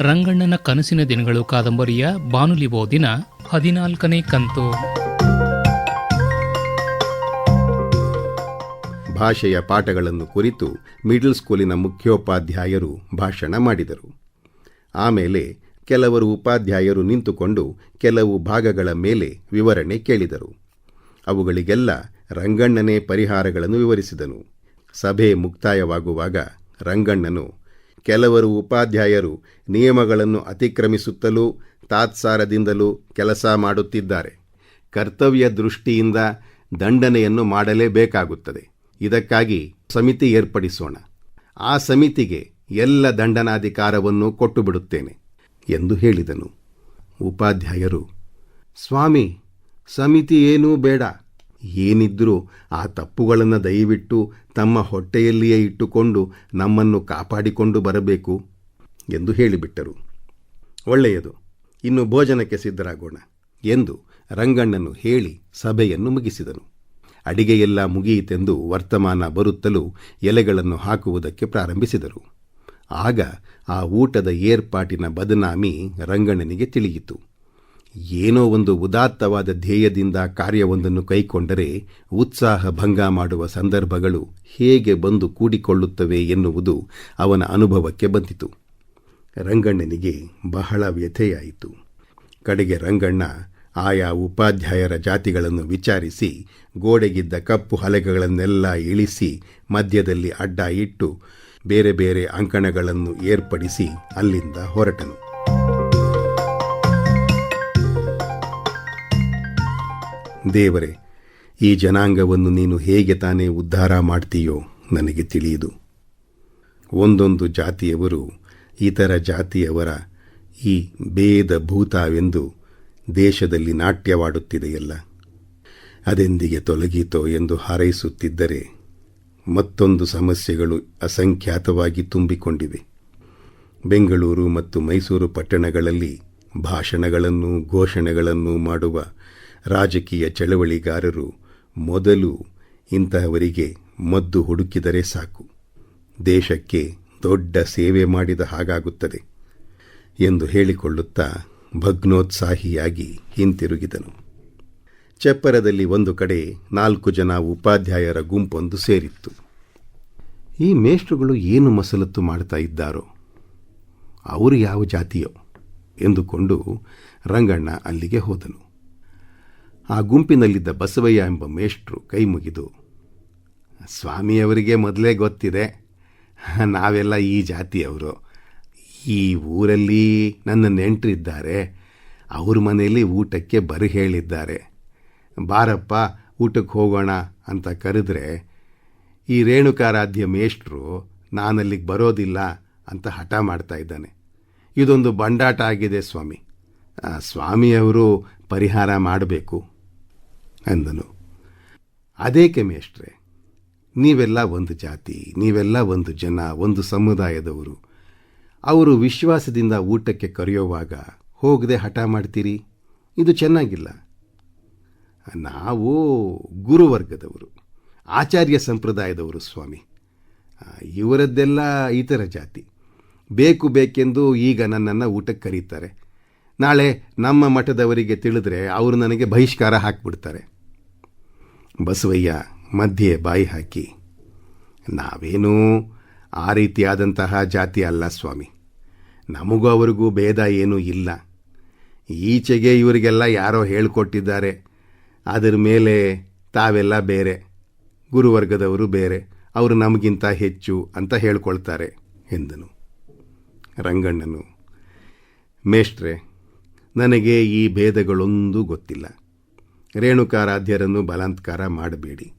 ರಂಗಣ್ಣನ ಕನಸಿನ ದಿನಗಳು ಕಾದಂಬರಿಯ ಬಾನುಲಿ ಓದಿನ ಹದಿನಾಲ್ಕನೇ ಕಂತು. ಭಾಷೆಯ ಪಾಠಗಳನ್ನು ಕುರಿತು ಮಿಡಲ್ ಸ್ಕೂಲಿನ ಮುಖ್ಯೋಪಾಧ್ಯಾಯರು ಭಾಷಣ ಮಾಡಿದರು. ಆಮೇಲೆ ಕೆಲವರು ಉಪಾಧ್ಯಾಯರು ನಿಂತುಕೊಂಡು ಕೆಲವು ಭಾಗಗಳ ಮೇಲೆ ವಿವರಣೆ ಕೇಳಿದರು. ಅವುಗಳಿಗೆಲ್ಲ ರಂಗಣ್ಣನೇ ಪರಿಹಾರಗಳನ್ನು ವಿವರಿಸಿದನು. ಸಭೆ ಮುಕ್ತಾಯವಾಗುವಾಗ ರಂಗಣ್ಣನು ಕೆಲವರು ಉಪಾಧ್ಯಾಯರು ನಿಯಮಗಳನ್ನು ಅತಿಕ್ರಮಿಸುತ್ತಲೂ ತಾತ್ಸಾರದಿಂದಲೂ ಕೆಲಸ ಮಾಡುತ್ತಿದ್ದಾರೆ. ಕರ್ತವ್ಯ ದೃಷ್ಟಿಯಿಂದ ದಂಡನೆಯನ್ನು ಮಾಡಲೇಬೇಕಾಗುತ್ತದೆ. ಇದಕ್ಕಾಗಿ ಸಮಿತಿ ಏರ್ಪಡಿಸೋಣ. ಆ ಸಮಿತಿಗೆ ಎಲ್ಲ ದಂಡನಾಧಿಕಾರವನ್ನು ಕೊಟ್ಟು ಬಿಡುತ್ತೇನೆ ಎಂದು ಹೇಳಿದನು. ಉಪಾಧ್ಯಾಯರು, ಸ್ವಾಮಿ, ಸಮಿತಿ ಏನೂ ಬೇಡ. ಏನಿದ್ರೂ ಆ ತಪ್ಪುಗಳನ್ನು ದಯವಿಟ್ಟು ತಮ್ಮ ಹೊಟ್ಟೆಯಲ್ಲಿಯೇ ಇಟ್ಟುಕೊಂಡು ನಮ್ಮನ್ನು ಕಾಪಾಡಿಕೊಂಡು ಬರಬೇಕು ಎಂದು ಹೇಳಿಬಿಟ್ಟರು. ಒಳ್ಳೆಯದು. ಇನ್ನು ಭೋಜನಕ್ಕೆ ಸಿದ್ಧರಾಗೋಣ ಎಂದು ರಂಗಣ್ಣನು ಹೇಳಿ ಸಭೆಯನ್ನು ಮುಗಿಸಿದನು. ಅಡಿಗೆಯೆಲ್ಲ ಮುಗಿಯಿತೆಂದು ವರ್ತಮಾನ ಬರುತ್ತಲೂ ಎಲೆಗಳನ್ನು ಹಾಕುವುದಕ್ಕೆ ಪ್ರಾರಂಭಿಸಿದರು. ಆಗ ಆ ಊಟದ ಏರ್ಪಾಟಿನ ಬದನಾಮಿ ರಂಗಣ್ಣನಿಗೆ ತಿಳಿಯಿತು. ಏನೋ ಒಂದು ಉದಾತ್ತವಾದ ಧ್ಯೇಯದಿಂದ ಕಾರ್ಯವೊಂದನ್ನು ಕೈಕೊಂಡರೆ ಉತ್ಸಾಹ ಭಂಗ ಮಾಡುವ ಸಂದರ್ಭಗಳು ಹೇಗೆ ಬಂದು ಕೂಡಿಕೊಳ್ಳುತ್ತವೆ ಎನ್ನುವುದು ಅವನ ಅನುಭವಕ್ಕೆ ಬಂದಿತು. ರಂಗಣ್ಣನಿಗೆ ಬಹಳ ವ್ಯಥೆಯಾಯಿತು. ಕಡೆಗೆ ರಂಗಣ್ಣ ಆಯಾ ಉಪಾಧ್ಯಾಯರ ಜಾತಿಗಳನ್ನು ವಿಚಾರಿಸಿ, ಗೋಡೆಗಿದ್ದ ಕಪ್ಪು ಹಲಗೆಗಳನ್ನೆಲ್ಲ ಇಳಿಸಿ, ಮಧ್ಯದಲ್ಲಿ ಅಡ್ಡ ಇಟ್ಟು, ಬೇರೆ ಬೇರೆ ಅಂಕಣಗಳನ್ನು ಏರ್ಪಡಿಸಿ ಅಲ್ಲಿಂದ ಹೊರಟನು. ದೇವರೇ, ಈ ಜನಾಂಗವನ್ನು ನೀನು ಹೇಗೆ ತಾನೇ ಉದ್ಧಾರ ಮಾಡ್ತೀಯೋ ನನಗೆ ತಿಳಿಯುದು ಒಂದೊಂದು ಜಾತಿಯವರು ಇತರ ಜಾತಿಯವರ ಈ ಭೇದ ಭೂತವೆಂದು ದೇಶದಲ್ಲಿ ನಾಟ್ಯವಾಡುತ್ತಿದೆಯಲ್ಲ. ಅದೆಂದಿಗೆ ತೊಲಗಿತೋ ಎಂದು ಹಾರೈಸುತ್ತಿದ್ದರೆ ಮತ್ತೊಂದು ಸಮಸ್ಯೆಗಳು ಅಸಂಖ್ಯಾತವಾಗಿ ತುಂಬಿಕೊಂಡಿವೆ. ಬೆಂಗಳೂರು ಮತ್ತು ಮೈಸೂರು ಪಟ್ಟಣಗಳಲ್ಲಿ ಭಾಷಣಗಳನ್ನು ಘೋಷಣೆಗಳನ್ನು ಮಾಡುವ ರಾಜಕೀಯ ಚಳವಳಿಗಾರರು ಮೊದಲು ಇಂತಹವರಿಗೆ ಮದ್ದು ಹುಡುಕಿದರೆ ಸಾಕು. ದೇಶಕ್ಕೆ ದೊಡ್ಡ ಸೇವೆ ಮಾಡಿದ ಹಾಗಾಗುತ್ತದೆ ಎಂದು ಹೇಳಿಕೊಳ್ಳುತ್ತಾ ಭಗ್ನೋತ್ಸಾಹಿಯಾಗಿ ಹಿಂತಿರುಗಿದನು. ಚಪ್ಪರದಲ್ಲಿ ಒಂದು ಕಡೆ ನಾಲ್ಕು ಜನ ಉಪಾಧ್ಯಾಯರ ಗುಂಪೊಂದು ಸೇರಿತ್ತು. ಈ ಮೇಷ್ಟ್ರುಗಳು ಏನು ಮಸಲತ್ತು ಮಾಡ್ತಾ ಇದ್ದಾರೋ, ಅವರು ಯಾವ ಜಾತಿಯೋ ಎಂದುಕೊಂಡು ರಂಗಣ್ಣ ಅಲ್ಲಿಗೆ ಹೋದನು. ಆ ಗುಂಪಿನಲ್ಲಿದ್ದ ಬಸವಯ್ಯ ಎಂಬ ಮೇಷ್ಟ್ರು ಕೈ ಮುಗಿದು ಸ್ವಾಮಿಯವರಿಗೆ ಮೊದಲೇ ಗೊತ್ತಿದೆ. ನಾವೆಲ್ಲ ಈ ಜಾತಿಯವರು. ಈ ಊರಲ್ಲಿ ನನ್ನ ನೆಂಟರಿದ್ದಾರೆ. ಅವ್ರ ಮನೆಯಲ್ಲಿ ಊಟಕ್ಕೆ ಬರ ಹೇಳಿದ್ದಾರೆ ಬಾರಪ್ಪ, ಊಟಕ್ಕೆ ಹೋಗೋಣ ಅಂತ ಕರೆದ್ರೆ, ಈ ರೇಣುಕಾರಾಧ್ಯ ಮೇಷ್ಟ್ರು ನಾನಲ್ಲಿಗೆ ಬರೋದಿಲ್ಲ ಅಂತ ಹಠ ಮಾಡ್ತಾ ಇದ್ದಾನೆ. ಇದೊಂದು ಬಂಡಾಟ ಆಗಿದೆ ಸ್ವಾಮಿ. ಸ್ವಾಮಿಯವರು ಪರಿಹಾರ ಮಾಡಬೇಕು. ಅಂದನು ಅದೇಕೆ ಮೇಷ್ಟ್ರೆ ನೀವೆಲ್ಲ ಒಂದು ಜಾತಿ, ನೀವೆಲ್ಲ ಒಂದು ಜನ, ಒಂದು ಸಮುದಾಯದವರು. ಅವರು ವಿಶ್ವಾಸದಿಂದ ಊಟಕ್ಕೆ ಕರೆಯುವಾಗ ಹೋಗದೆ ಹಠ ಮಾಡ್ತೀರಿ? ಇದು ಚೆನ್ನಾಗಿಲ್ಲ. ನಾವು ಗುರುವರ್ಗದವರು, ಆಚಾರ್ಯ ಸಂಪ್ರದಾಯದವರು ಸ್ವಾಮಿ. ಇವರದ್ದೆಲ್ಲ ಇತರ ಜಾತಿ. ಬೇಕು ಬೇಕೆಂದು ಈಗ ನನ್ನನ್ನು ಊಟಕ್ಕೆ ಕರೀತಾರೆ. ನಾಳೆ ನಮ್ಮ ಮಠದವರಿಗೆ ತಿಳಿದ್ರೆ ಅವರು ನನಗೆ ಬಹಿಷ್ಕಾರ ಹಾಕಿಬಿಡ್ತಾರೆ. ಬಸವಯ್ಯ ಮಧ್ಯೆ ಬಾಯಿ ಹಾಕಿ, ನಾವೇನೂ ಆ ರೀತಿಯಾದಂತಹ ಜಾತಿ ಅಲ್ಲ ಸ್ವಾಮಿ. ನಮಗೂ ಅವರಿಗೂ ಭೇದ ಏನೂ ಇಲ್ಲ. ಈಚೆಗೆ ಇವರಿಗೆಲ್ಲ ಯಾರೋ ಹೇಳಿಕೊಟ್ಟಿದ್ದಾರೆ. ಅದರ ಮೇಲೆ ತಾವೆಲ್ಲ ಬೇರೆ. ಗುರುವರ್ಗದವರು ಬೇರೆ. ಅವರು ನಮಗಿಂತ ಹೆಚ್ಚು ಅಂತ ಹೇಳ್ಕೊಳ್ತಾರೆ, ಎಂದನು. ರಂಗಣ್ಣನು, ಮೇಷ್ಟ್ರೆ, ನನಗೆ ಈ ಭೇದಗಳೊಂದೂ ಗೊತ್ತಿಲ್ಲ. ರೇಣುಕಾರಾಧ್ಯರನ್ನು ಬಲಾತ್ಕಾರ ಮಾಡಬೇಡಿ.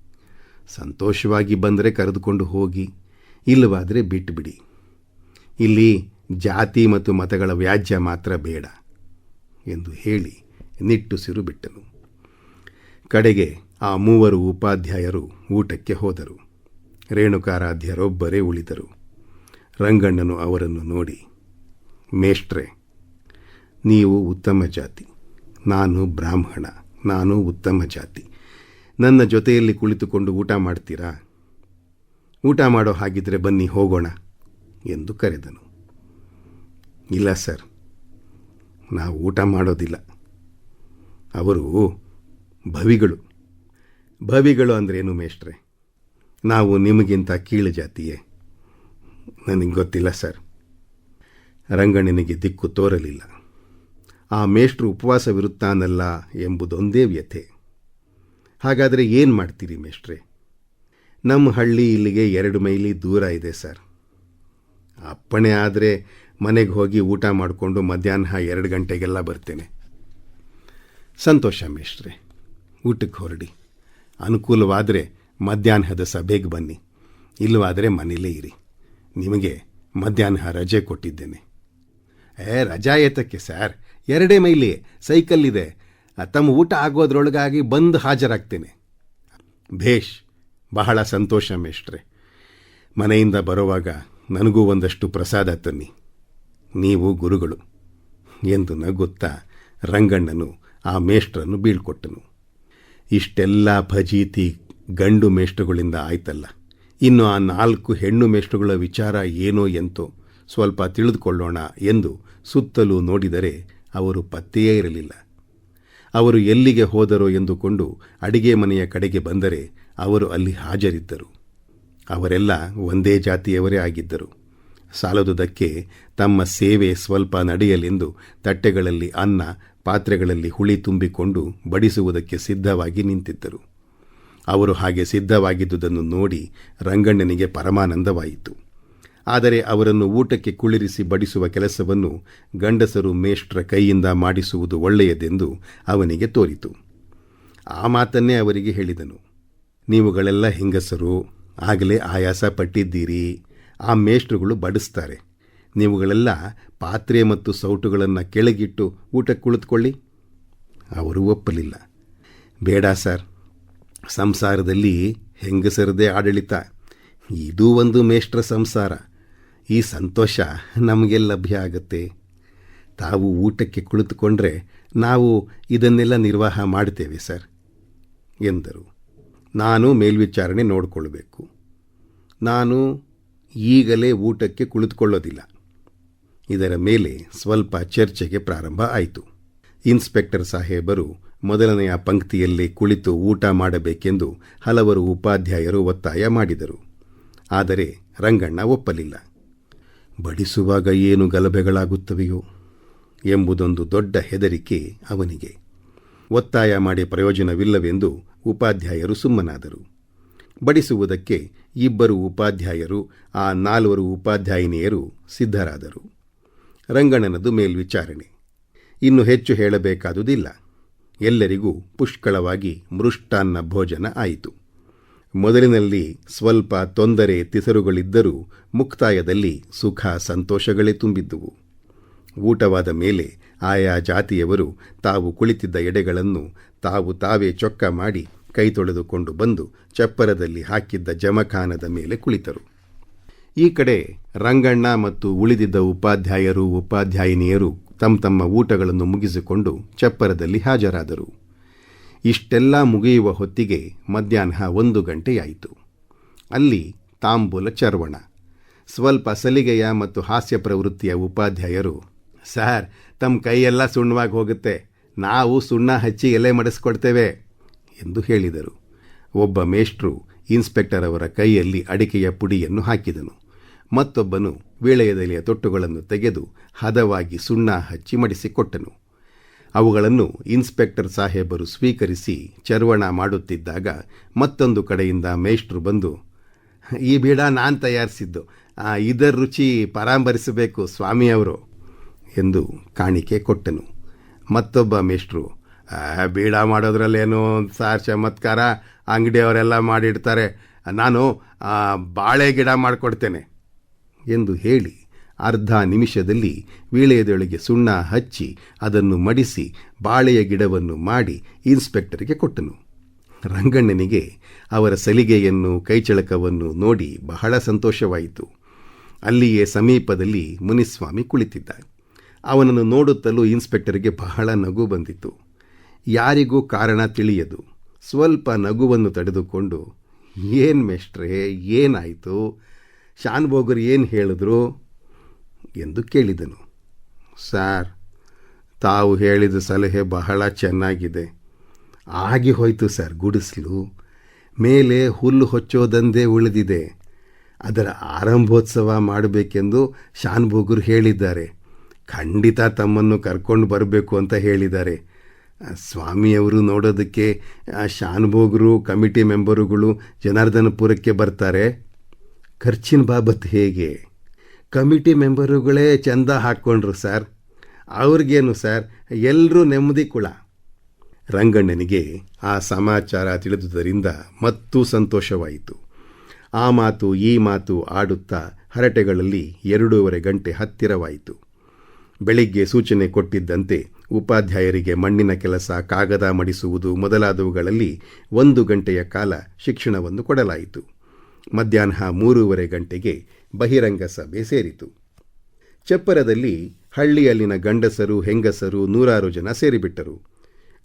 ಸಂತೋಷವಾಗಿ ಬಂದರೆ ಕರೆದುಕೊಂಡು ಹೋಗಿ, ಇಲ್ಲವಾದರೆ ಬಿಟ್ಟುಬಿಡಿ. ಇಲ್ಲಿ ಜಾತಿ ಮತ್ತು ಮತಗಳ ವ್ಯಾಜ್ಯ ಮಾತ್ರ ಬೇಡ ಎಂದು ಹೇಳಿ ನಿಟ್ಟುಸಿರು ಬಿಟ್ಟನು. ಕಡೆಗೆ ಆ ಮೂವರು ಉಪಾಧ್ಯಾಯರು ಊಟಕ್ಕೆ ಹೋದರು. ರೇಣುಕಾರಾಧ್ಯರೊಬ್ಬರೇ ಉಳಿದರು. ರಂಗಣ್ಣನು ಅವರನ್ನು ನೋಡಿ, ಮೇಷ್ಟ್ರೆ, ನೀವು ಉತ್ತಮ ಜಾತಿ, ನಾನು ಬ್ರಾಹ್ಮಣ. ನಾನು ಉತ್ತಮ ಜಾತಿ. ನನ್ನ ಜೊತೆಯಲ್ಲಿ ಕುಳಿತುಕೊಂಡು ಊಟ ಮಾಡ್ತೀರಾ? ಊಟ ಮಾಡೋ ಹಾಗಿದ್ರೆ ಬನ್ನಿ, ಹೋಗೋಣ ಎಂದು ಕರೆದನು. ಇಲ್ಲ ಸರ್, ನಾವು ಊಟ ಮಾಡೋದಿಲ್ಲ. ಅವರು ಭವಿಗಳು. ಭವಿಗಳು ಅಂದ್ರೇನು ಮೇಷ್ಟ್ರೆ? ನಾವು ನಿಮಗಿಂತ ಕೀಳು ಜಾತಿಯೇ? ನನಗೆ ಗೊತ್ತಿಲ್ಲ ಸರ್. ರಂಗಣ್ಣನಿಗೆ ದಿಕ್ಕು ತೋರಲಿಲ್ಲ. ಆ ಮೇಷ್ಟ್ರು ಉಪವಾಸವಿರುತ್ತಾನಲ್ಲ ಎಂಬುದೊಂದೇ ವ್ಯಥೆ. ಹಾಗಾದರೆ ಏನು ಮಾಡ್ತೀರಿ ಮೇಷ್ಟ್ರೆ? ನಮ್ಮ ಹಳ್ಳಿ ಇಲ್ಲಿಗೆ ಎರಡು ಮೈಲಿ ದೂರ ಇದೆ ಸರ್. ಅಪ್ಪಣೆ ಆದರೆ ಮನೆಗೆ ಹೋಗಿ ಊಟ ಮಾಡಿಕೊಂಡು ಮಧ್ಯಾಹ್ನ ಎರಡು ಗಂಟೆಗೆಲ್ಲ ಬರ್ತೇನೆ. ಸಂತೋಷ ಮೇಷ್ಟ್ರೆ, ಊಟಕ್ಕೆ ಹೊರಡಿ. ಅನುಕೂಲವಾದರೆ ಮಧ್ಯಾಹ್ನದ ಸಭೆಗೆ ಬನ್ನಿ. ಇಲ್ಲವಾದರೆ ಮನೇಲೇ ಇರಿ. ನಿಮಗೆ ಮಧ್ಯಾಹ್ನ ರಜೆ ಕೊಟ್ಟಿದ್ದೇನೆ. ಏ, ರಜಾ ಏತಕ್ಕೆ ಸರ್? ಎರಡೇ ಮೈಲಿ ಸೈಕಲ್ ಇದೆ. ತಮ್ಮ ಊಟ ಆಗೋದ್ರೊಳಗಾಗಿ ಬಂದು ಹಾಜರಾಗ್ತೇನೆ. ಭೇಷ್, ಬಹಳ ಸಂತೋಷ ಮೇಷ್ಟ್ರೆ. ಮನೆಯಿಂದ ಬರುವಾಗ ನನಗೂ ಒಂದಷ್ಟು ಪ್ರಸಾದ ತನ್ನಿ. ನೀವು ಗುರುಗಳು. ಎಂದು ನಗುತ್ತಾ ರಂಗಣ್ಣನು ಆ ಮೇಷ್ಟ್ರನ್ನು ಬೀಳ್ಕೊಟ್ಟನು. ಇಷ್ಟೆಲ್ಲ ಭಜೀತಿ ಗಂಡು ಮೇಷ್ಟ್ರುಗಳಿಂದ ಆಯ್ತಲ್ಲ. ಇನ್ನು ಆ ನಾಲ್ಕು ಹೆಣ್ಣು ಮೇಷ್ಟ್ರುಗಳ ವಿಚಾರ ಏನೋ ಎಂತೋ ಸ್ವಲ್ಪ ತಿಳಿದುಕೊಳ್ಳೋಣ ಎಂದು ಸುತ್ತಲೂ ನೋಡಿದರೆ ಅವರು ಪತ್ತೆಯೇ ಇರಲಿಲ್ಲ. ಅವರು ಎಲ್ಲಿಗೆ ಹೋದರೋ ಎಂದುಕೊಂಡು ಅಡಿಗೆ ಮನೆಯ ಕಡೆಗೆ ಬಂದರೆ ಅವರು ಅಲ್ಲಿ ಹಾಜರಿದ್ದರು. ಅವರೆಲ್ಲ ಒಂದೇ ಜಾತಿಯವರೇ ಆಗಿದ್ದರು. ಸಾಲದುದಕ್ಕೆ ತಮ್ಮ ಸೇವೆ ಸ್ವಲ್ಪ ನಡೆಯಲೆಂದು ತಟ್ಟೆಗಳಲ್ಲಿ ಅನ್ನ, ಪಾತ್ರೆಗಳಲ್ಲಿ ಹುಳಿ ತುಂಬಿಕೊಂಡು ಬಡಿಸುವುದಕ್ಕೆ ಸಿದ್ಧವಾಗಿ ನಿಂತಿದ್ದರು. ಅವರು ಹಾಗೆ ಸಿದ್ಧವಾಗಿದ್ದುದನ್ನು ನೋಡಿ ರಂಗಣ್ಣನಿಗೆ ಪರಮಾನಂದವಾಯಿತು. ಆದರೆ ಅವರನ್ನು ಊಟಕ್ಕೆ ಕುಳ್ಳಿರಿಸಿ ಬಡಿಸುವ ಕೆಲಸವನ್ನು ಗಂಡಸರು ಮೇಷ್ಟ್ರ ಕೈಯಿಂದ ಮಾಡಿಸುವುದು ಒಳ್ಳೆಯದೆಂದು ಅವನಿಗೆ ತೋರಿತು. ಆ ಮಾತನ್ನೇ ಅವರಿಗೆ ಹೇಳಿದನು. ನೀವುಗಳೆಲ್ಲ ಹೆಂಗಸರು, ಆಗಲೇ ಆಯಾಸ ಪಟ್ಟಿದ್ದೀರಿ, ಆ ಮೇಷ್ಟ್ರುಗಳು ಬಡಿಸ್ತಾರೆ. ನೀವುಗಳೆಲ್ಲ ಪಾತ್ರೆ ಮತ್ತು ಸೌಟುಗಳನ್ನು ಕೆಳಗಿಟ್ಟು ಊಟಕ್ಕೆ ಕುಳಿತುಕೊಳ್ಳಿ. ಅವರು ಒಪ್ಪಲಿಲ್ಲ. ಬೇಡ ಸರ್, ಸಂಸಾರದಲ್ಲಿ ಹೆಂಗಸರದೇ ಆಡಳಿತ. ಇದು ಒಂದು ಮೇಷ್ಟ್ರ ಸಂಸಾರ. ಈ ಸಂತೋಷ ನಮಗೆ ಲಭ್ಯ ಆಗುತ್ತೆ. ತಾವು ಊಟಕ್ಕೆ ಕುಳಿತುಕೊಂಡ್ರೆ ನಾವು ಇದನ್ನೆಲ್ಲ ನಿರ್ವಾಹ ಮಾಡ್ತೇವೆ ಸರ್, ಎಂದರು. ನಾನು ಮೇಲ್ವಿಚಾರಣೆ ನೋಡಿಕೊಳ್ಬೇಕು. ನಾನು ಈಗಲೇ ಊಟಕ್ಕೆ ಕುಳಿತುಕೊಳ್ಳೋದಿಲ್ಲ. ಇದರ ಮೇಲೆ ಸ್ವಲ್ಪ ಚರ್ಚೆಗೆ ಪ್ರಾರಂಭ ಆಯಿತು. ಇನ್ಸ್ಪೆಕ್ಟರ್ ಸಾಹೇಬರು ಮೊದಲನೆಯ ಪಂಕ್ತಿಯಲ್ಲಿ ಕುಳಿತು ಊಟ ಮಾಡಬೇಕೆಂದು ಹಲವರು ಉಪಾಧ್ಯಾಯರು ಒತ್ತಾಯ ಮಾಡಿದರು. ಆದರೆ ರಂಗಣ್ಣ ಒಪ್ಪಲಿಲ್ಲ. ಬಡಿಸುವಾಗ ಏನು ಗಲಭೆಗಳಾಗುತ್ತವೆಯೋ ಎಂಬುದೊಂದು ದೊಡ್ಡ ಹೆದರಿಕೆ ಅವನಿಗೆ. ಒತ್ತಾಯ ಮಾಡಿ ಪ್ರಯೋಜನವಿಲ್ಲವೆಂದು ಉಪಾಧ್ಯಾಯರು ಸುಮ್ಮನಾದರು. ಬಡಿಸುವುದಕ್ಕೆ ಇಬ್ಬರು ಉಪಾಧ್ಯಾಯರು, ಆ ನಾಲ್ವರು ಉಪಾಧ್ಯಾಯಿನಿಯರು ಸಿದ್ಧರಾದರು. ರಂಗಣ್ಣನದು ಮೇಲ್ವಿಚಾರಣೆ. ಇನ್ನು ಹೆಚ್ಚು ಹೇಳಬೇಕಾದುದಿಲ್ಲ. ಎಲ್ಲರಿಗೂ ಪುಷ್ಕಳವಾಗಿ ಮೃಷ್ಟಾನ್ನ ಭೋಜನ ಆಯಿತು. ಮೊದಲಿನಲ್ಲಿ ಸ್ವಲ್ಪ ತೊಂದರೆ ತಿಸರುಗಳಿದ್ದರೂ ಮುಕ್ತಾಯದಲ್ಲಿ ಸುಖ ಸಂತೋಷಗಳೇ ತುಂಬಿದ್ದುವು. ಊಟವಾದ ಮೇಲೆ ಆಯಾ ಜಾತಿಯವರು ತಾವು ಕುಳಿತಿದ್ದ ಎಡೆಗಳನ್ನು ತಾವು ತಾವೇ ಚೊಕ್ಕ ಮಾಡಿ ಕೈ ತೊಳೆದುಕೊಂಡು ಬಂದು ಚಪ್ಪರದಲ್ಲಿ ಹಾಕಿದ್ದ ಜಮಖಾನದ ಮೇಲೆ ಕುಳಿತರು. ಈ ಕಡೆ ರಂಗಣ್ಣ ಮತ್ತು ಉಳಿದಿದ್ದ ಉಪಾಧ್ಯಾಯರು, ಉಪಾಧ್ಯಾಯಿನಿಯರು ತಮ್ಮ ತಮ್ಮ ಊಟಗಳನ್ನು ಮುಗಿಸಿಕೊಂಡು ಚಪ್ಪರದಲ್ಲಿ ಹಾಜರಾದರು. ಇಷ್ಟೆಲ್ಲ ಮುಗಿಯುವ ಹೊತ್ತಿಗೆ ಮಧ್ಯಾಹ್ನ ಒಂದು ಗಂಟೆಯಾಯಿತು. ಅಲ್ಲಿ ತಾಂಬೂಲ ಚರ್ವಣ. ಸ್ವಲ್ಪ ಸಲಿಗೆಯ ಮತ್ತು ಹಾಸ್ಯ ಪ್ರವೃತ್ತಿಯ ಉಪಾಧ್ಯಾಯರು, ಸರ್ ತಮ್ಮ ಕೈಯೆಲ್ಲ ಸುಣ್ಣವಾಗಿ ಹೋಗುತ್ತೆ. ನಾವು ಸುಣ್ಣ ಹಚ್ಚಿ ಎಲೆ ಮಡಿಸ್ಕೊಡ್ತೇವೆ ಎಂದು ಹೇಳಿದರು. ಒಬ್ಬ ಮೇಷ್ಟ್ರು ಇನ್ಸ್ಪೆಕ್ಟರ್ ಅವರ ಕೈಯಲ್ಲಿ ಅಡಿಕೆಯ ಪುಡಿಯನ್ನು ಹಾಕಿದನು. ಮತ್ತೊಬ್ಬನು ವೀಳೆಯದೆಲೆಯ ತೊಟ್ಟುಗಳನ್ನು ತೆಗೆದು ಹದವಾಗಿ ಸುಣ್ಣ ಹಚ್ಚಿ ಮಡಿಸಿಕೊಟ್ಟನು. ಅವುಗಳನ್ನು ಇನ್ಸ್ಪೆಕ್ಟರ್ ಸಾಹೇಬರು ಸ್ವೀಕರಿಸಿ ಚರ್ವಣ ಮಾಡುತ್ತಿದ್ದಾಗ ಮತ್ತೊಂದು ಕಡೆಯಿಂದ ಮೇಷ್ಟ್ರು ಬಂದು ಈ ಬೀಡ ನಾನು ತಯಾರಿಸಿದ್ದು ಇದರ ರುಚಿ ಪರಾಂಬರಿಸಬೇಕು ಸ್ವಾಮಿಯವರು ಎಂದು ಕಾಣಿಕೆ ಕೊಟ್ಟನು. ಮತ್ತೊಬ್ಬ ಮೇಷ್ಟ್ರು "ಆ, ಬೀಡ ಮಾಡೋದ್ರಲ್ಲೇನು ಸಾರ್ ಚಮತ್ಕಾರ? ಅಂಗಡಿಯವರೆಲ್ಲ ಮಾಡಿಡ್ತಾರೆ. ನಾನು ಬಾಳೆ ಗಿಡ ಮಾಡಿಕೊಡ್ತೇನೆ ಎಂದು ಹೇಳಿ ಅರ್ಧ ನಿಮಿಷದಲ್ಲಿ ವೀಳೆಯದೊಳಗೆ ಸುಣ್ಣ ಹಚ್ಚಿ ಅದನ್ನು ಮಡಿಸಿ ಬಾಳೆಯ ಗಿಡವನ್ನು ಮಾಡಿ ಇನ್ಸ್ಪೆಕ್ಟರಿಗೆ ಕೊಟ್ಟನು. ರಂಗಣ್ಣನಿಗೆ ಅವರ ಸಲಿಗೆಯನ್ನು, ಕೈಚಳಕವನ್ನು ನೋಡಿ ಬಹಳ ಸಂತೋಷವಾಯಿತು. ಅಲ್ಲಿಯೇ ಸಮೀಪದಲ್ಲಿ ಮುನಿಸ್ವಾಮಿ ಕುಳಿತಿದ್ದ ಅವನನ್ನು ನೋಡುತ್ತಲೂ ಇನ್ಸ್ಪೆಕ್ಟರಿಗೆ ಬಹಳ ನಗು ಬಂದಿತು ಯಾರಿಗೂ ಕಾರಣ ತಿಳಿಯದು. ಸ್ವಲ್ಪ ನಗುವನ್ನು ತಡೆದುಕೊಂಡು, ಏನು ಮೆಷ್ಟ್ರೆ, ಏನಾಯಿತು? ಶಾನ್ಭೋಗರು ಏನು ಹೇಳಿದ್ರು? ಎಂದು ಕೇಳಿದನು. ಸಾರ್, ತಾವು ಹೇಳಿದ ಸಲಹೆ ಬಹಳ ಚೆನ್ನಾಗಿದೆ. ಆಗಿ ಹೋಯಿತು ಸರ್, ಗುಡಿಸಲು. ಮೇಲೆ ಹುಲ್ಲು ಹೊಚ್ಚೋದಂದೇ ಉಳಿದಿದೆ. ಅದರ ಆರಂಭೋತ್ಸವ ಮಾಡಬೇಕೆಂದು ಶಾನ್ಭೋಗರು ಹೇಳಿದ್ದಾರೆ. ಖಂಡಿತ ತಮ್ಮನ್ನು ಕರ್ಕೊಂಡು ಬರಬೇಕು ಅಂತ ಹೇಳಿದ್ದಾರೆ. ಸ್ವಾಮಿಯವರು ನೋಡೋದಕ್ಕೆ ಶಾನ್ಭೋಗರು, ಕಮಿಟಿ ಮೆಂಬರುಗಳು ಜನಾರ್ದನಪುರಕ್ಕೆ ಬರ್ತಾರೆ. ಖರ್ಚಿನ ಬಾಬತ್ ಹೇಗೆ? ಕಮಿಟಿ ಮೆಂಬರುಗಳೇ ಚಂದ ಹಾಕ್ಕೊಂಡ್ರು ಸರ್. ಅವ್ರಿಗೇನು ಸರ್? ಎಲ್ಲರೂ ನೆಮ್ಮದಿ ಕುಳ. ರಂಗಣ್ಣನಿಗೆ ಆ ಸಮಾಚಾರ ತಿಳಿದುದರಿಂದ ಮತ್ತೂ ಸಂತೋಷವಾಯಿತು. ಆ ಮಾತು, ಈ ಮಾತು ಆಡುತ್ತಾ ಹರಟೆಗಳಲ್ಲಿ ಎರಡೂವರೆ ಗಂಟೆ ಹತ್ತಿರವಾಯಿತು. ಬೆಳಿಗ್ಗೆ ಸೂಚನೆ ಕೊಟ್ಟಿದ್ದಂತೆ ಉಪಾಧ್ಯಾಯರಿಗೆ ಮಣ್ಣಿನ ಕೆಲಸ, ಕಾಗದ ಮಡಿಸುವುದು ಮೊದಲಾದವುಗಳಲ್ಲಿ ಒಂದು ಗಂಟೆಯ ಕಾಲ ಶಿಕ್ಷಣವನ್ನು ಕೊಡಲಾಯಿತು. ಮಧ್ಯಾಹ್ನ ಮೂರುವರೆ ಗಂಟೆಗೆ ಬಹಿರಂಗ ಸಭೆ ಸೇರಿತು. ಚಪ್ಪರದಲ್ಲಿ ಹಳ್ಳಿಯಲ್ಲಿನ ಗಂಡಸರು, ಹೆಂಗಸರು ನೂರಾರು ಜನ ಸೇರಿಬಿಟ್ಟರು.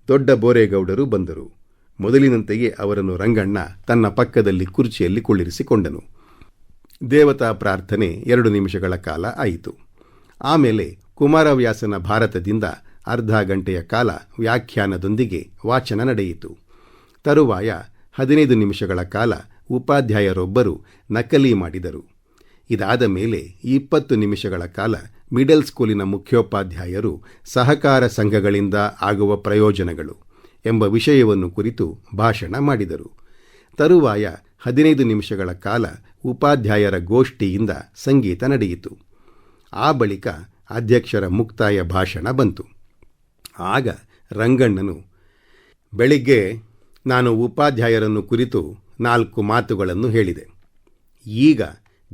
ದೊಡ್ಡ ಬೋರೇಗೌಡರು ಬಂದರು. ಮೊದಲಿನಂತೆಯೇ ಅವರನ್ನು ರಂಗಣ್ಣ ತನ್ನ ಪಕ್ಕದಲ್ಲಿ ಕುರ್ಚಿಯಲ್ಲಿ ಕುಳ್ಳಿರಿಸಿಕೊಂಡನು. ದೇವತಾ ಪ್ರಾರ್ಥನೆ ಎರಡು ನಿಮಿಷಗಳ ಕಾಲ ಆಯಿತು. ಆಮೇಲೆ ಕುಮಾರವ್ಯಾಸನ ಭಾರತದಿಂದ ಅರ್ಧ ಗಂಟೆಯ ಕಾಲ ವ್ಯಾಖ್ಯಾನದೊಂದಿಗೆ ವಾಚನ ನಡೆಯಿತು. ತರುವಾಯ ಹದಿನೈದು ನಿಮಿಷಗಳ ಕಾಲ ಉಪಾಧ್ಯಾಯರೊಬ್ಬರು ನಕಲಿ ಮಾಡಿದರು. ಇದಾದ ಮೇಲೆ ಇಪ್ಪತ್ತು ನಿಮಿಷಗಳ ಕಾಲ ಮಿಡಲ್ ಸ್ಕೂಲಿನ ಮುಖ್ಯೋಪಾಧ್ಯಾಯರು ಸಹಕಾರ ಸಂಘಗಳಿಂದ ಆಗುವ ಪ್ರಯೋಜನಗಳು ಎಂಬ ವಿಷಯವನ್ನು ಕುರಿತು ಭಾಷಣ ಮಾಡಿದರು. ತರುವಾಯ ಹದಿನೈದು ನಿಮಿಷಗಳ ಕಾಲ ಉಪಾಧ್ಯಾಯರ ಗೋಷ್ಠಿಯಿಂದ ಸಂಗೀತ ನಡೆಯಿತು. ಆ ಬಳಿಕ ಅಧ್ಯಕ್ಷರ ಮುಕ್ತಾಯ ಭಾಷಣ ಬಂತು. ಆಗ ರಂಗಣ್ಣನು, ಬೆಳಿಗ್ಗೆ ನಾನು ಉಪಾಧ್ಯಾಯರನ್ನು ಕುರಿತು ನಾಲ್ಕು ಮಾತುಗಳನ್ನು ಹೇಳಿದೆ. ಈಗ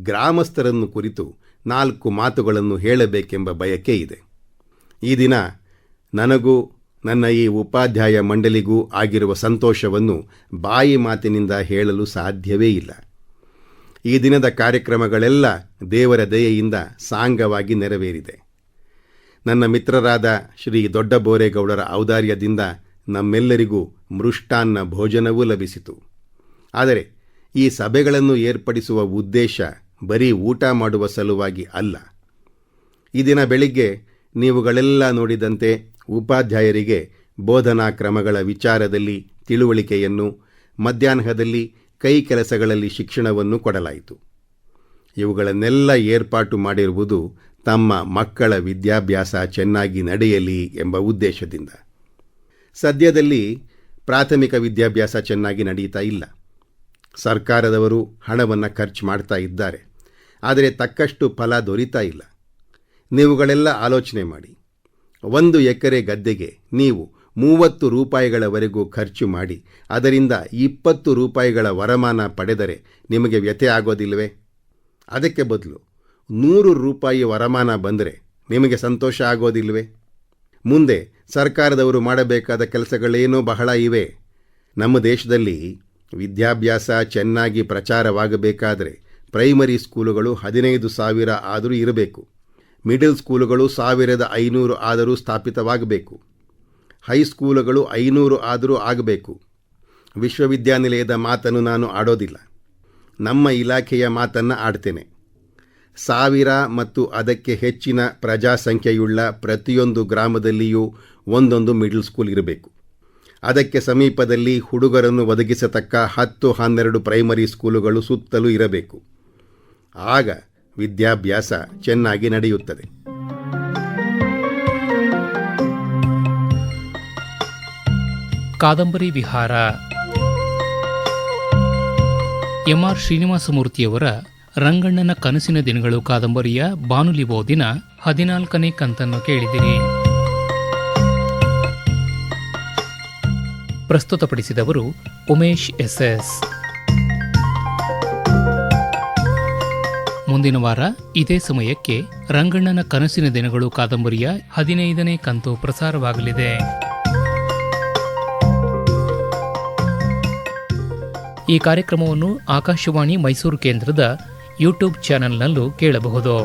ಗ್ರಾಮಸ್ಥರನ್ನು ಕುರಿತು ನಾಲ್ಕು ಮಾತುಗಳನ್ನು ಹೇಳಬೇಕೆಂಬ ಬಯಕೆ ಇದೆ. ಈ ದಿನ ನನಗೂ ನನ್ನ ಈ ಉಪಾಧ್ಯಾಯ ಮಂಡಳಿಗೂ ಆಗಿರುವ ಸಂತೋಷವನ್ನು ಬಾಯಿ ಮಾತಿನಿಂದ ಹೇಳಲು ಸಾಧ್ಯವೇ ಇಲ್ಲ. ಈ ದಿನದ ಕಾರ್ಯಕ್ರಮಗಳೆಲ್ಲ ದೇವರ ದಯೆಯಿಂದ ಸಾಂಗವಾಗಿ ನೆರವೇರಿದೆ. ನನ್ನ ಮಿತ್ರರಾದ ಶ್ರೀ ದೊಡ್ಡ ಬೋರೇಗೌಡರ ಔದಾರ್ಯದಿಂದ ನಮ್ಮೆಲ್ಲರಿಗೂ ಮೃಷ್ಟಾನ್ನ ಭೋಜನವೂ ಲಭಿಸಿತು. ಆದರೆ ಈ ಸಭೆಗಳನ್ನು ಏರ್ಪಡಿಸುವ ಉದ್ದೇಶ ಬರೀ ಊಟ ಮಾಡುವ ಸಲುವಾಗಿ ಅಲ್ಲ. ಈ ದಿನ ಬೆಳಿಗ್ಗೆ ನೀವುಗಳೆಲ್ಲ ನೋಡಿದಂತೆ ಉಪಾಧ್ಯಾಯರಿಗೆ ಬೋಧನಾ ಕ್ರಮಗಳ ವಿಚಾರದಲ್ಲಿ ತಿಳುವಳಿಕೆಯನ್ನು, ಮಧ್ಯಾಹ್ನದಲ್ಲಿ ಕೈ ಕೆಲಸಗಳಲ್ಲಿ ಶಿಕ್ಷಣವನ್ನು ಕೊಡಲಾಯಿತು. ಇವುಗಳನ್ನೆಲ್ಲ ಏರ್ಪಾಟು ಮಾಡಿರುವುದು ತಮ್ಮ ಮಕ್ಕಳ ವಿದ್ಯಾಭ್ಯಾಸ ಚೆನ್ನಾಗಿ ನಡೆಯಲಿ ಎಂಬ ಉದ್ದೇಶದಿಂದ. ಸದ್ಯದಲ್ಲಿ ಪ್ರಾಥಮಿಕ ವಿದ್ಯಾಭ್ಯಾಸ ಚೆನ್ನಾಗಿ ನಡೆಯುತ್ತಾ ಇಲ್ಲ. ಸರ್ಕಾರದವರು ಹಣವನ್ನು ಖರ್ಚು ಮಾಡ್ತಾ ಇದ್ದಾರೆ. ಆದರೆ ತಕ್ಕಷ್ಟು ಫಲ ದೊರೀತಾ ಇಲ್ಲ. ನೀವುಗಳೆಲ್ಲ ಆಲೋಚನೆ ಮಾಡಿ. ಒಂದು ಎಕರೆ ಗದ್ದೆಗೆ ನೀವು ಮೂವತ್ತು ರೂಪಾಯಿಗಳವರೆಗೂ ಖರ್ಚು ಮಾಡಿ, ಅದರಿಂದ ಇಪ್ಪತ್ತು ರೂಪಾಯಿಗಳ ವರಮಾನ ಪಡೆದರೆ ನಿಮಗೆ ವ್ಯಥೆ ಆಗೋದಿಲ್ವೇ? ಅದಕ್ಕೆ ಬದಲು ನೂರು ರೂಪಾಯಿ ವರಮಾನ ಬಂದರೆ ನಿಮಗೆ ಸಂತೋಷ ಆಗೋದಿಲ್ವೇ? ಮುಂದೆ ಸರ್ಕಾರದವರು ಮಾಡಬೇಕಾದ ಕೆಲಸಗಳೇನೋ ಬಹಳ ಇವೆ. ನಮ್ಮ ದೇಶದಲ್ಲಿ ವಿದ್ಯಾಭ್ಯಾಸ ಚೆನ್ನಾಗಿ ಪ್ರಚಾರವಾಗಬೇಕಾದರೆ ಪ್ರೈಮರಿ ಸ್ಕೂಲುಗಳು ಹದಿನೈದು ಸಾವಿರ ಆದರೂ ಇರಬೇಕು. ಮಿಡಲ್ ಸ್ಕೂಲುಗಳು ಸಾವಿರದ ಐನೂರು ಆದರೂ ಸ್ಥಾಪಿತವಾಗಬೇಕು. ಹೈಸ್ಕೂಲುಗಳು ಐನೂರು ಆದರೂ ಆಗಬೇಕು. ವಿಶ್ವವಿದ್ಯಾನಿಲಯದ ಮಾತನ್ನು ನಾನು ಆಡೋದಿಲ್ಲ. ನಮ್ಮ ಇಲಾಖೆಯ ಮಾತನ್ನು ಆಡ್ತೇನೆ. ಸಾವಿರ ಮತ್ತು ಅದಕ್ಕೆ ಹೆಚ್ಚಿನ ಪ್ರಜಾಸಂಖ್ಯೆಯುಳ್ಳ ಪ್ರತಿಯೊಂದು ಗ್ರಾಮದಲ್ಲಿಯೂ ಒಂದೊಂದು ಮಿಡಲ್ ಸ್ಕೂಲ್ ಇರಬೇಕು. ಅದಕ್ಕೆ ಸಮೀಪದಲ್ಲಿ ಹುಡುಗರನ್ನು ಒದಗಿಸತಕ್ಕ ಹತ್ತು ಹನ್ನೆರಡು ಪ್ರೈಮರಿ ಸ್ಕೂಲುಗಳು ಸುತ್ತಲೂ ಇರಬೇಕು. ಆಗ ವಿದ್ಯಾಭ್ಯಾಸ ಚೆನ್ನಾಗಿ ನಡೆಯುತ್ತದೆ. ಕಾದಂಬರಿ ವಿಹಾರ. ಎಂಆರ್ ಶ್ರೀನಿವಾಸಮೂರ್ತಿಯವರ ರಂಗಣ್ಣನ ಕನಸಿನ ದಿನಗಳು ಕಾದಂಬರಿಯ ಬಾನುಲಿ ಓದಿನ ಹದಿನಾಲ್ಕನೇ ಕಂತನ್ನು ಕೇಳಿದಿರಿ. ಪ್ರಸ್ತುತಪಡಿಸಿದವರು ಉಮೇಶ್ ಎಸ್ಎಸ್. ಮುಂದಿನ ವಾರ ಇದೇ ಸಮಯಕ್ಕೆ ರಂಗಣ್ಣನ ಕನಸಿನ ದಿನಗಳು ಕಾದಂಬರಿಯ ಹದಿನೈದನೇ ಕಂತು ಪ್ರಸಾರವಾಗಲಿದೆ. ಈ ಕಾರ್ಯಕ್ರಮವನ್ನು ಆಕಾಶವಾಣಿ ಮೈಸೂರು ಕೇಂದ್ರದ ಯೂಟ್ಯೂಬ್ ಚಾನೆಲ್ನಲ್ಲೂ ಕೇಳಬಹುದು.